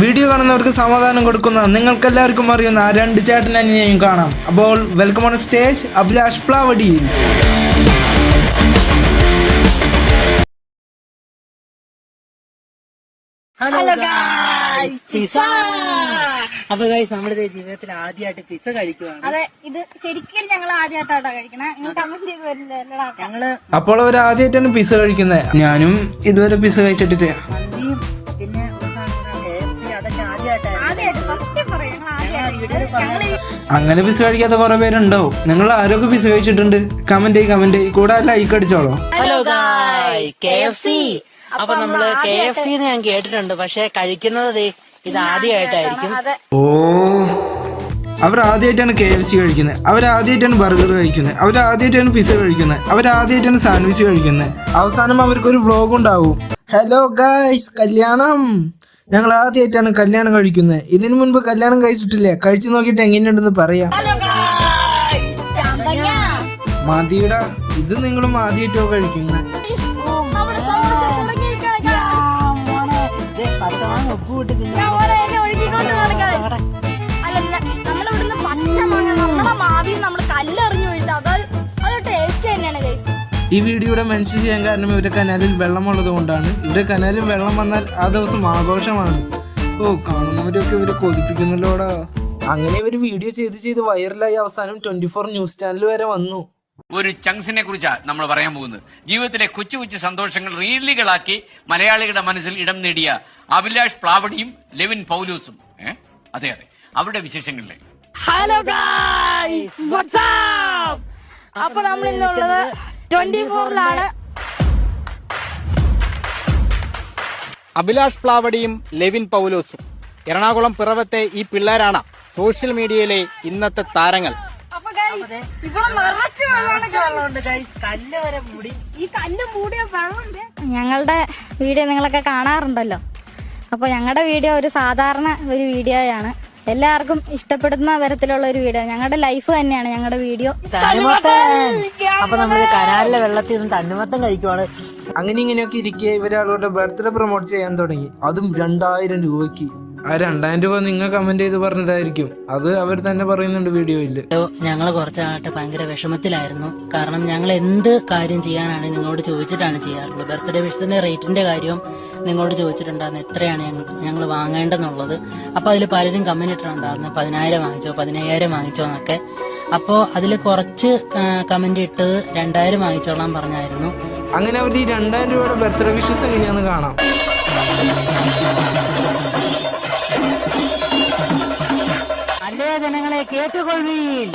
Video കാണുന്നവർക്ക് സമാധാനം കൊടുക്കുന്ന നിങ്ങൾക്കെല്ലാവർക്കും അറിയുന്ന ആ രണ്ട് ചേട്ടൻ ചേട്ടനെയും കാണാം. അപ്പോൾ വെൽക്കം ഓൺ സ്റ്റേജ് അഭിലാഷ് പ്ലാവടിയിൽ. ഹലോ പിസ അപ്പൊ ഗൈസ് നമ്മുടെ ജീവിതത്തിൽ ആദ്യമായിട്ട് പിസ കഴിക്കുവാണ്. അതെ ഇത് ശരിക്കും ഞങ്ങൾ ആദ്യമായിട്ടാണ് കഴിക്കണേ. നിങ്ങൾ കമന്റ് ഞങ്ങൾ അപ്പോൾ അവർ ആദ്യമായിട്ടാണ് പിസ്സ കഴിക്കുന്നത് ഞാനും ഇതുവരെ പിസ്സ കഴിച്ചിട്ടില്ല. അങ്ങനെ പിസ് കഴിക്കാത്ത കുറെ പേരുണ്ടാവും. നിങ്ങൾ ആരൊക്കെ പിസ് കഴിച്ചിട്ടുണ്ട്? കമന്റ് ചെയ്യ് കമന്റ് ചെയ്യ്. കൂടെ ലൈക്ക് അടിച്ചോളോ. ഹലോ കെ എഫ് സി അപ്പൊ നമ്മൾ കെ എഫ് സി ഞാൻ കേട്ടിട്ടുണ്ട്. പക്ഷെ കഴിക്കുന്നത് ദേ ഇത് ആദ്യമായിട്ടായിരിക്കും ഓ. അവർ ആദ്യമായിട്ടാണ് കെ എഫ് സി കഴിക്കുന്നത് അവർ ആദ്യമായിട്ടാണ് ബർഗർ കഴിക്കുന്നത് അവർ ആദ്യമായിട്ടാണ് പിസ്സ കഴിക്കുന്നത് അവർ ആദ്യമായിട്ടാണ് സാൻഡ്വിച്ച് കഴിക്കുന്നത് അവസാനം അവർക്കൊരു വ്ലോഗ് ഉണ്ടാവും. ഹലോ ഗൈസ് കല്യാണം. ഞങ്ങൾ ആദ്യമായിട്ടാണ് കല്യാണം കഴിക്കുന്നത്. ഇതിനു മുൻപ് കല്യാണം കഴിച്ചിട്ടില്ലേ? കഴിച്ചു നോക്കിയിട്ട് എങ്ങനെയുണ്ടെന്ന് പറയാം. മതിയുടെ ഇത് നിങ്ങളും ആദ്യമായിട്ടോ കഴിക്കുന്നത്. ഒപ്പ് സന്തോഷം ഈ വീഡിയോയുടെ മെൻഷൻ ചെയ്യാൻ കാരണം ഇവരുടെ കനാലിൽ വെള്ളമുള്ളത് കൊണ്ടാണ്. ഇവരുടെ കനാലിൽ വെള്ളം വന്നാൽ ആ ദിവസം ആഘോഷമാണ്. ഓ കാണുന്നവരൊക്കെ ഇവർ കൊതിപ്പിക്കുന്നല്ലോടാ. അങ്ങനെ ഇവർ വീഡിയോ ചെയ്ത് ചെയ്ത് വൈറലായി അവസാനം ട്വന്റി ഫോർ ന്യൂസ് ചാനൽ വരെ വന്നു. ഒരു ചങ്സിനെ കുറിച്ചാണ് നമ്മൾ പറയാൻ പോകുന്നത്. ജീവിതത്തിലെ കൊച്ചു കൊച്ചു സന്തോഷങ്ങൾ റീലുകളാക്കി മലയാളികളുടെ മനസ്സിൽ ഇടം നേടിയ അഭിലാഷ് പ്ലാവടിയും ലെവിൻ പൗലൂസും. അതെ അതെ. അവരുടെ വിശേഷങ്ങളിലെ. ഹലോ അപ്പൊ നമ്മൾ ഇന്നുള്ളത് ട്വന്റി ഫോറിലാണ് അഭിലാഷ് പ്ലാവടിയും ലെവിൻ പൗലോസും എറണാകുളം പിറവത്തെ ഈ പിള്ളേരാണ് സോഷ്യൽ മീഡിയയിലെ ഇന്നത്തെ താരങ്ങൾ. ഞങ്ങളുടെ വീഡിയോ നിങ്ങളൊക്കെ കാണാറുണ്ടല്ലോ. അപ്പോൾ ഞങ്ങളുടെ വീഡിയോ ഒരു സാധാരണ ഒരു വീഡിയോയാണ്. എല്ലാവർക്കും ഇഷ്ടപ്പെടുന്ന തരത്തിലുള്ള ഒരു വീഡിയോ. ഞങ്ങളുടെ ലൈഫ് തന്നെയാണ് ഞങ്ങളുടെ വീഡിയോ. അപ്പൊ നമ്മൾ കനാലിലെ വെള്ളത്തിൽ നിന്ന് തണ്ണിമത്തം കഴിക്കുവാണ്. അങ്ങനെ ഇങ്ങനെയൊക്കെ ഇരിക്കെ ഇവരാളുടെ ബർത്ത്ഡേ പ്രൊമോട്ട് ചെയ്യാൻ തുടങ്ങി. അതും രണ്ടായിരം രൂപയ്ക്ക്. ആ രണ്ടായിരം രൂപ നിങ്ങൾ കമന്റ് ചെയ്ത് പറഞ്ഞതായിരിക്കും. അത് അവർ തന്നെ പറയുന്നുണ്ട് വീഡിയോയിൽ. ഞങ്ങൾ കുറച്ചായിട്ട് ഭയങ്കര വിഷമത്തിലായിരുന്നു. കാരണം ഞങ്ങൾ എന്ത് കാര്യം ചെയ്യാനാണ് നിങ്ങളോട് ചോദിച്ചിട്ടാണ് ചെയ്യാറുള്ളത്? ബർത്ത്ഡേ വിഷത്തിന്റെ റേറ്റിന്റെ കാര്യവും നിങ്ങളോട് ചോദിച്ചിട്ടുണ്ടായിരുന്നു. എത്രയാണ് ഞങ്ങൾ ഞങ്ങൾ വാങ്ങേണ്ടെന്നുള്ളത് അപ്പൊ അതിൽ പലരും കമന്റ് ഇട്ടിട്ടുണ്ടായിരുന്നു. പതിനായിരം വാങ്ങിച്ചോ പതിനയ്യായിരം വാങ്ങിച്ചോ എന്നൊക്കെ. അപ്പോൾ അതിൽ കുറച്ച് കമന്റ് ഇട്ടത് രണ്ടായിരം വാങ്ങിച്ചോളാൻ പറഞ്ഞായിരുന്നു. അങ്ങനെ അവർ ഈ രണ്ടായിരം രൂപയുടെ ബർത്ത്ഡേ വിഷസ് എങ്ങനെയാന്ന് കാണാം. ജനങ്ങളെ കേട്ടുകൊള്ളീൻ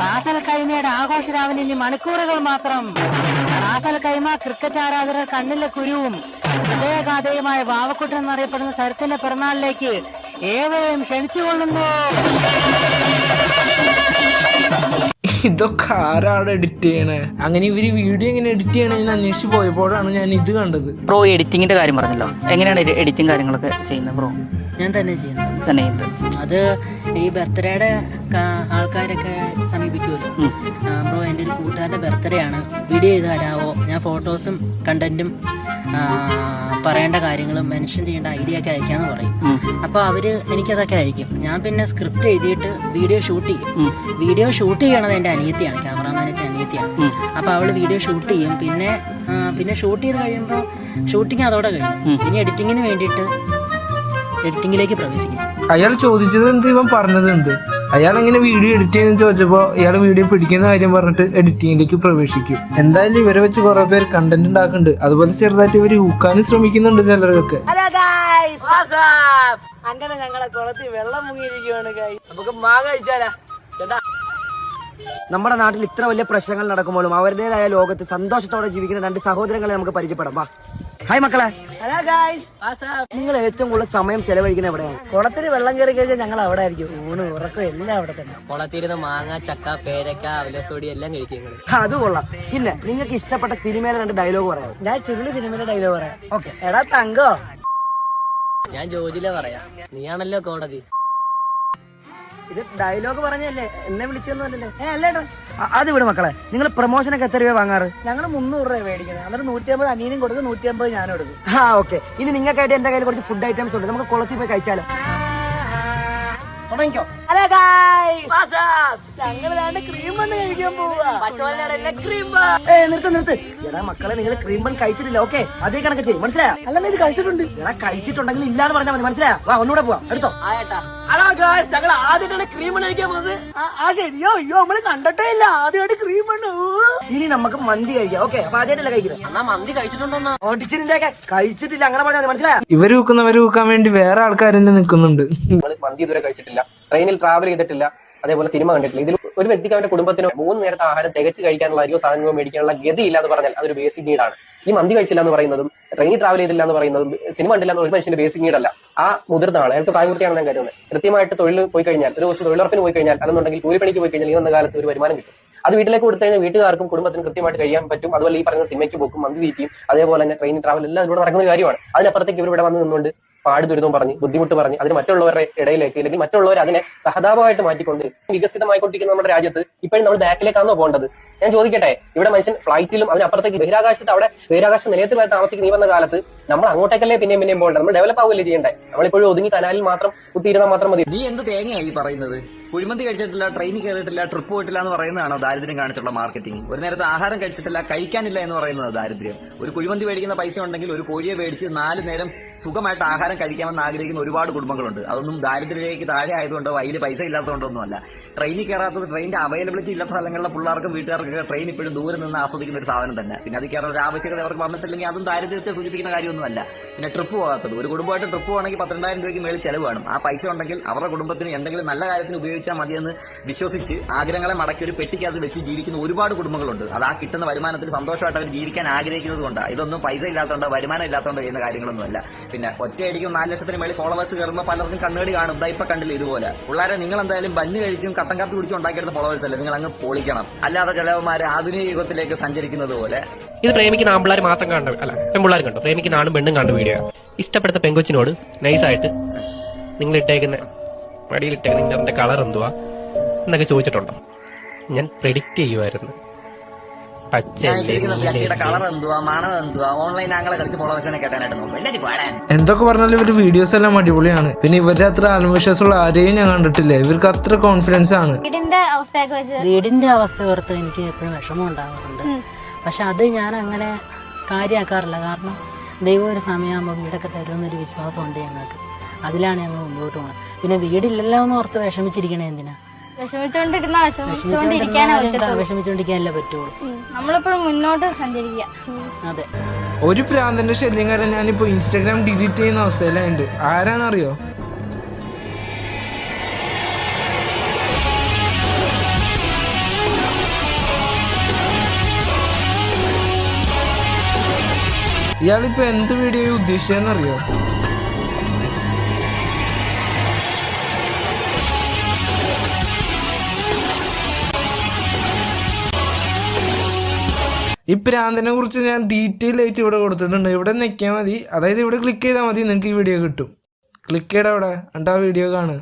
റാസൽ കൈമയുടെ ആഘോഷ രാവിലെ ഇനി മണിക്കൂറുകൾ മാത്രം. റാസൽ കൈമ ക്രിക്കറ്റ് ആരാധകർ കണ്ണിലെ കുരുവും ഹൃദയഗാഥയുമായ വാവക്കുട്ടൻ എന്നറിയപ്പെടുന്ന ശരത്തിന്റെ പിറന്നാളിലേക്ക് ഏവരെയും ക്ഷണിച്ചുകൊള്ളുന്നു. ഇതൊക്കെ ആരാണ് എഡിറ്റ് ചെയ്യണേ? അങ്ങനെ ഇവർ വീഡിയോ എങ്ങനെ എഡിറ്റ് ചെയ്യണമെന്ന് അന്വേഷിച്ച് പോയപ്പോഴാണ് ഞാൻ ഇത് കണ്ടത്. ബ്രോ എഡിറ്റിംഗിന്റെ കാര്യം പറഞ്ഞല്ലോ. എങ്ങനെയാണ് എഡിറ്റിംഗ് കാര്യങ്ങളൊക്കെ ചെയ്യുന്നത് ബ്രോ ഞാൻ തന്നെ ചെയ്യുന്നത്. ചെയ്യുന്നത് അത് ഈ ബർത്ത്ഡേയുടെ ആൾക്കാരൊക്കെ സമീപിക്കുമല്ലോ. ബ്രോ എന്റെ ഒരു കൂട്ടുകാരുടെ ബർത്ത്ഡേ ആണ്. വീഡിയോ ചെയ്ത് തരാവോ? ഞാൻ ഫോട്ടോസും കണ്ടന്റും പറയേണ്ട കാര്യങ്ങളും മെൻഷൻ ചെയ്യേണ്ട ഐഡിയ ഒക്കെ അയക്കാന്ന് പറയും. അപ്പോൾ അവർ എനിക്കതൊക്കെ അയക്കും. ഞാൻ പിന്നെ സ്ക്രിപ്റ്റ് എഴുതിയിട്ട് വീഡിയോ ഷൂട്ട് ചെയ്യും. വീഡിയോ ഷൂട്ട് ചെയ്യണത് എന്റെ അനിയത്തിയാണ് ക്യാമറാമാന്റെ അനിയത്തിയാണ്. അപ്പോൾ അവൾ വീഡിയോ ഷൂട്ട് ചെയ്യും. പിന്നെ പിന്നെ ഷൂട്ട് ചെയ്ത് കഴിയുമ്പോൾ ഷൂട്ടിങ് അതോടെ കഴിയും ഇനി എഡിറ്റിങ്ങിന് വേണ്ടിയിട്ട് എഡിറ്റിങ്ങിലേക്ക് പ്രവേശിക്കും അയാൾ ചോദിച്ചത് എന്ത് ഇവൻ പറഞ്ഞത് എന്ത്? അയാൾ എങ്ങനെ വീഡിയോ എഡിറ്റ് ചെയ്യുന്ന ചോദിച്ചപ്പോ അയാൾ വീഡിയോ പിടിക്കുന്ന കാര്യം പറഞ്ഞിട്ട് എഡിറ്റിംഗിലേക്ക് പ്രവേശിക്കും. എന്തായാലും ഇവരെ വെച്ച് കുറെ പേര് കണ്ടന്റ് ഉണ്ടാക്കുന്നുണ്ട്. അതുപോലെ ചെറുതായിട്ട് ഇവർ ഊക്കാനും ശ്രമിക്കുന്നുണ്ട് ചിലരൊക്കെ അങ്ങനെ ഞങ്ങളെ കുളത്തിൽ വെള്ളം മുങ്ങിയിരിക്കുകയാണ് നമുക്ക് മാങ്ങ കഴിച്ചാലാ. ചേട്ടാ. നമ്മുടെ നാട്ടിൽ ഇത്ര വലിയ പ്രശ്നങ്ങൾ നടക്കുമ്പോഴും അവരുടേതായ ലോകത്ത് സന്തോഷത്തോടെ ജീവിക്കുന്ന രണ്ട് സഹോദരങ്ങളെ നമുക്ക് പരിചയപ്പെടാം. വാ. ഹായ് മക്കളെ. ഹലോ ഗൈസ് നിങ്ങൾ ഏറ്റവും കൂടുതൽ സമയം ചെലവഴിക്കുന്നത് എവിടെയാണ്? കുളത്തിൽ വെള്ളം കയറി കഴിഞ്ഞാൽ ഞങ്ങൾ അവിടെ ആയിരിക്കും. ഊണ് ഉറക്കം എല്ലാം അവിടെ തന്നെ. കുളത്തിരുന്ന് മാങ്ങ ചക്ക പേരക്ക അവലസോടി എല്ലാം കഴിക്കും അത് കൊള്ളാം. പിന്നെ നിങ്ങൾക്ക് ഇഷ്ടപ്പെട്ട സിനിമയിലെ രണ്ട് ഡയലോഗ് പറയാം ഞാൻ ചുരുളി സിനിമയിലെ ഡയലോഗ് പറയാം. ഓക്കെ എടാ തങ്കോ. ഞാൻ ജോജിലെ പറയാം. നീയാണല്ലോ കോടതി. ഇത് ഡയലോഗ് പറഞ്ഞല്ലേ എന്നെ വിളിച്ചൊന്നുമല്ലല്ലേ ഏ അല്ലേട്ടോ അത് വിട് മക്കളെ. നിങ്ങൾ പ്രൊമോഷനൊക്കെ എത്ര രൂപ വാങ്ങാറ്? ഞങ്ങൾ മുന്നൂറ് രൂപ മേടിക്കുന്നത്. അന്നേരം നൂറ്റി അമ്പത് അനിയനും കൊടുക്കും നൂറ്റി അമ്പത് ഞാനും എടുക്കും ആ ഓക്കെ. ഇനി നിങ്ങൾക്കായിട്ട് എന്റെ കയ്യിൽ കുറച്ച് ഫുഡ് ഐറ്റംസ് ഉണ്ട്. നമുക്ക് കുളത്തിൽ പോയി കഴിച്ചാലോ? തുടങ്ങിക്കോ. ഹലോ ഞങ്ങൾ ക്രീം ബണ്ണ് കഴിക്കാൻ പോവാ. നിർത്ത് നിർത്ത്. എടാ മക്കളെ നിങ്ങൾ ക്രീം ബൺ കഴിച്ചിട്ടില്ല. ഓക്കെ അതേ കണക്ക് ചെയ്യും. മനസ്സിലായോ? അല്ലെന്ന് ഇത് കഴിച്ചിട്ടുണ്ട്. എടാ കഴിച്ചിട്ടുണ്ടെങ്കിൽ ഇല്ലാന്ന് പറഞ്ഞാൽ മതി. മനസ്സിലായോ? വാ ഒന്നുകൂടെ പോവാ. എടുത്തോ. ആയേട്ടാ. ഹലോ ഗായ്സ് ഞങ്ങൾ ആദ്യമായിട്ടാണ് ക്രീം കഴിക്കാൻ പോകുന്നത്. ആ ശരിയോ? അയ്യോ നമ്മൾ കണ്ടിട്ടേ ഇല്ല. ആദ്യമായിട്ട് ക്രീം ബണ്ണ് ഇനി നമുക്ക് മന്തി കഴിക്കാം. ഓക്കെ അപ്പൊ ആദ്യമായിട്ടല്ല കഴിക്കുന്നത്? എന്നാ മന്തി കഴിച്ചിട്ടുണ്ടോ ഓടിച്ചിന്റെ ഒക്കെ കഴിച്ചിട്ടില്ല. അങ്ങനെ പറഞ്ഞാൽ മനസ്സിലായോ? ഇവർ വെക്കുന്നവര് വെക്കാൻ വേണ്ടി വേറെ ആൾക്കാർ തന്നെ നിൽക്കുന്നുണ്ട്. നമ്മൾ മന്തി ഇതുവരെ കഴിച്ചിട്ടില്ല. ട്രെയിനിൽ ട്രാവൽ ചെയ്തിട്ടില്ല. അതേപോലെ സിനിമ കണ്ടിട്ടില്ല. ഇതിൽ ഒരു വ്യക്തിക്ക് അവന്റെ കുടുംബത്തിന് മൂന്ന് നേരത്തെ ആഹാരം തികച്ച് കഴിക്കാനുള്ള അരിയോ സാധനങ്ങളോ മേടിക്കാനുള്ള ഇല്ല എന്ന് പറഞ്ഞാൽ അതൊരു ബേസിക് നീഡാണ് ഈ മന്തി കഴിച്ചില്ല എന്ന് പറയുന്നതും ട്രെയിനിൽ ട്രാവൽ ചെയ്തില്ല എന്ന് പറയുന്നതും സിനിമ കണ്ടില്ല എന്ന് ഒരു മനുഷ്യന്റെ ബേസിക് നീഡല്ല ആ മുതിർന്ന ആൾ അയാൾക്ക് പ്രായപൂർത്തിയാണെന്ന് ഞാൻ കരുതുന്നത്. കൃത്യമായിട്ട് തൊഴിൽ പോയി കഴിഞ്ഞാൽ ഒരു ദിവസം തൊഴിലുറപ്പിന് പോയി കഴിഞ്ഞാൽ അല്ലെന്നുണ്ടെങ്കിൽ കൂലിപ്പണിക്ക് പോയി കഴിഞ്ഞാൽ ഈ വന്ന കാലത്ത് ഒരു വരുമാനം കിട്ടും. അത് വീട്ടിലേക്ക് കൊടുത്തു കഴിഞ്ഞാൽ വീട്ടുകാർക്കും കുടുംബത്തിനും കൃത്യമായിട്ട് കഴിയാൻ പറ്റും. അതുപോലെ ഈ പറയുന്ന സിനിമയ്ക്ക് പോക്കും മന്തി തീറ്റിയും അതേപോലെ തന്നെ ട്രെയിൻ ട്രാവൽ എല്ലാം ഇവിടെ നടക്കുന്ന കാര്യമാണ്. അതിനപ്പുറത്തേക്ക് ഇവർ ഇവിടെ വന്ന് നിന്നുകൊണ്ട് പാട് ദുരിതം പറഞ്ഞ് ബുദ്ധിമുട്ട് പറഞ്ഞ് അതിന് മറ്റുള്ളവരുടെ ഇടയിലേക്ക് അല്ലെങ്കിൽ മറ്റുള്ളവർ അതിനെ സഹതാപമായിട്ട് മാറ്റിക്കൊണ്ട് വികസിതമായിക്കൊണ്ടിരിക്കുന്ന നമ്മുടെ രാജ്യത്ത് ഇപ്പോഴും നമ്മൾ ബാക്കിലേക്കാണോ പോകേണ്ടത്? ഞാൻ ചോദിക്കട്ടെ ഇവിടെ മനുഷ്യൻ ഫ്ലൈറ്റിലും അതിനപ്പുറത്തേക്ക് ബഹിരാകാശത്ത് അവിടെ ബഹിരാകാശ നിലയത്തിൽ വരെ താമസിക്കുന്ന ഈ വന്ന കാലത്ത് നമ്മൾ അങ്ങോട്ടേക്കല്ലേ പിന്നെയും പിന്നെയും പോകേണ്ടത്? നമ്മൾ ഡെവലപ്പ് ആവുകയല്ലേ ചെയ്യണ്ടേ നമ്മളിപ്പോഴും ഒതുങ്ങി കനാലിൽ മാത്രം കുത്തിയിരുന്നാൽ മാത്രം മതി. നീ എന്ത് തേങ്ങയായി പറയുന്നത്? കുഴിമന്തി കഴിച്ചിട്ടില്ല ട്രെയിനിൽ കയറിയിട്ടില്ല ട്രിപ്പ് പോയിട്ടില്ല എന്ന് പറയുന്നതാണോ ദാരിദ്ര്യം കാണിച്ചുള്ള മാർക്കറ്റിംഗ് ഒരു നേരത്തെ ആഹാരം കഴിച്ചിട്ടില്ല കഴിക്കാനില്ല എന്ന് പറയുന്നത് ദാരിദ്ര്യം. ഒരു കുഴിമന്തി മേടിക്കുന്ന പൈസ ഉണ്ടെങ്കിൽ ഒരു കോഴിയെ മേടിച്ച് നാല് നേരം സുഖമായിട്ട് ആഹാരം കഴിക്കാമെന്ന് ആഗ്രഹിക്കുന്ന ഒരുപാട് കുടുംബങ്ങളുണ്ട്. അതൊന്നും ദാരിദ്ര്യത്തിലേക്ക് താഴെ ആയതുകൊണ്ടോ കയ്യിൽ പൈസ ഇല്ലാത്തതുകൊണ്ടൊന്നുമല്ല ട്രെയിനിൽ കയറാത്തത് ട്രെയിനിന്റെ അവൈലബിലിറ്റി ഇല്ലാത്ത സ്ഥലങ്ങളിലെ പിള്ളേർക്കും വീട്ടുകാർക്കൊക്കെ ട്രെയിൻ ഇപ്പോഴും ദൂരെ നിന്ന് ആസ്വദിക്കുന്ന ഒരു സാധനം തന്നെ. പിന്നെ അത് കയറാൻ ഒരു ആവശ്യകത അവർക്ക് വന്നിട്ടില്ലെങ്കിൽ അതും ദാരിദ്ര്യത്തെ സൂചിപ്പിക്കുന്ന കാര്യമൊന്നുമല്ല. പിന്നെ ട്രിപ്പ് പോകാത്തത്. ഒരു കുടുംബമായിട്ട് ട്രിപ്പ് പോകണമെങ്കിൽ പന്ത്രണ്ടായിരം രൂപയ്ക്ക് മേളിൽ ചെലവ് വേണം ആ പൈസ ഉണ്ടെങ്കിൽ അവരുടെ കുടുംബത്തിന് എന്തെങ്കിലും നല്ല കാര്യത്തിന് ഉപയോഗിച്ചാൽ മതിയെന്ന് വിശ്വസിച്ച് ആഗ്രഹങ്ങളെ മടക്കി ഒരു പെട്ടിക്കകത്ത് വെച്ച് ജീവിക്കുന്ന ഒരുപാട് കുടുംബങ്ങളുണ്ട്. അത് ആ കിട്ടുന്ന വരുമാനത്തിൽ സന്തോഷമായിട്ട് അവർ ജീവിക്കാൻ ആഗ്രഹിക്കുന്നത് കൊണ്ടാണ് ഇതൊന്നും പൈസ ഇല്ലാത്തതുകൊണ്ട് വരുമാനം ഇല്ലാത്തതുകൊണ്ട് ചെയ്യുന്ന കാര്യങ്ങളൊന്നുമല്ല. പിന്നെ ഒറ്റയടിക്കും നാല് ലക്ഷത്തിന് മേളിൽ ഫോളോവേഴ്സ് കയറുമ്പോൾ പലർക്കും കണ്ണേടി കാണും. ഇതാ ഇപ്പൊ കണ്ടില്ല ഇതുപോലെ. പിള്ളേരെ നിങ്ങൾ എന്തായാലും ബന്ന് കഴിച്ചും കട്ടൻ കാപ്പി കുടിച്ചും ഉണ്ടാക്കിയെടുത്ത ഫോളോവേഴ്സ് അല്ലേ? നിങ്ങൾ അങ്ങ് പൊളിക്കണം. അല്ലാതെ ചിലവന്മാർ ആധുനിക യുഗത്തിലേക്ക് സഞ്ചരിക്കുന്നത് പോലെ. ഇത് പ്രേമിക്കുന്ന ആമ്പിള്ളാർ മാത്രം കണ്ട അല്ല പെൺപിള്ളാർ കണ്ടു. പ്രേമിക്കുന്ന ആണും പെണ്ണും കണ്ട വീഡിയോ. ഇഷ്ടപ്പെടുത്ത പെങ്കൊച്ചിനോട് നൈസായിട്ട് നിങ്ങൾ ഇട്ടേക്കുന്ന മടിയിൽ ഇട്ടേക്കുന്ന കളർ എന്തുവാ എന്നൊക്കെ ചോദിച്ചിട്ടുണ്ടോ. ഞാൻ പ്രെഡിക്റ്റ് ചെയ്യുമായിരുന്നു എന്തൊക്കെ പറഞ്ഞാലും ഇവർ വീഡിയോസ് എല്ലാം അടിപൊളിയാണ്. പിന്നെ ഇവരുടെ അത്ര ആത്മവിശ്വാസമുള്ള ആരെയും ഞാൻ കണ്ടിട്ടില്ല. ഇവർക്ക് അത്ര കോൺഫിഡൻസ് ആണ്. വീടിന്റെ അവസ്ഥ ഓർത്ത് എനിക്ക് എപ്പോഴും വിഷമം ഉണ്ടാകാറുണ്ട്. പക്ഷെ അത് ഞാൻ അങ്ങനെ കാര്യമാക്കാറില്ല കാരണം ദൈവം ഒരു സമയമാകുമ്പോൾ വീടൊക്കെ തരുമെന്നൊരു വിശ്വാസമുണ്ട് ഞങ്ങൾക്ക്. അതിലാണ് ഞങ്ങൾ മുമ്പോട്ട് പോകുന്നത് പിന്നെ വീടില്ലല്ലോ എന്ന് ഓർത്ത് വിഷമിച്ചിരിക്കണേ എന്തിനാ? വിഷമിച്ചോണ്ടിരുന്ന വിഷമിച്ചോണ്ടിരിക്കാനല്ലേ പറ്റുള്ളൂ നമ്മളിപ്പോഴും മുന്നോട്ട് സഞ്ചരിക്കുക. അതെ. ഒരു പ്രാന്തന്റെ ശല്യം കാരണം ഞാനിപ്പോ ഇൻസ്റ്റാഗ്രാം ഡിലീറ്റ് ചെയ്യുന്ന അവസ്ഥയിലുണ്ട് ആരാന്നറിയോ? ഇയാളിപ്പോ എന്ത് വീഡിയോ ഉദ്ദേശിച്ചെന്നറിയോ ഈ ഭ്രാന്തിനെ കുറിച്ച് ഞാൻ ഡീറ്റെയിൽ ആയിട്ട് ഇവിടെ കൊടുത്തിട്ടുണ്ട്. ഇവിടെ നിൽക്കിയാൽ മതി. അതായത് ഇവിടെ ക്ലിക്ക് ചെയ്താൽ മതി. നിങ്ങൾക്ക് ഈ വീഡിയോ കിട്ടും. ക്ലിക്ക് ചെയ്യടാ അവിടെ. വീഡിയോ കാണുക.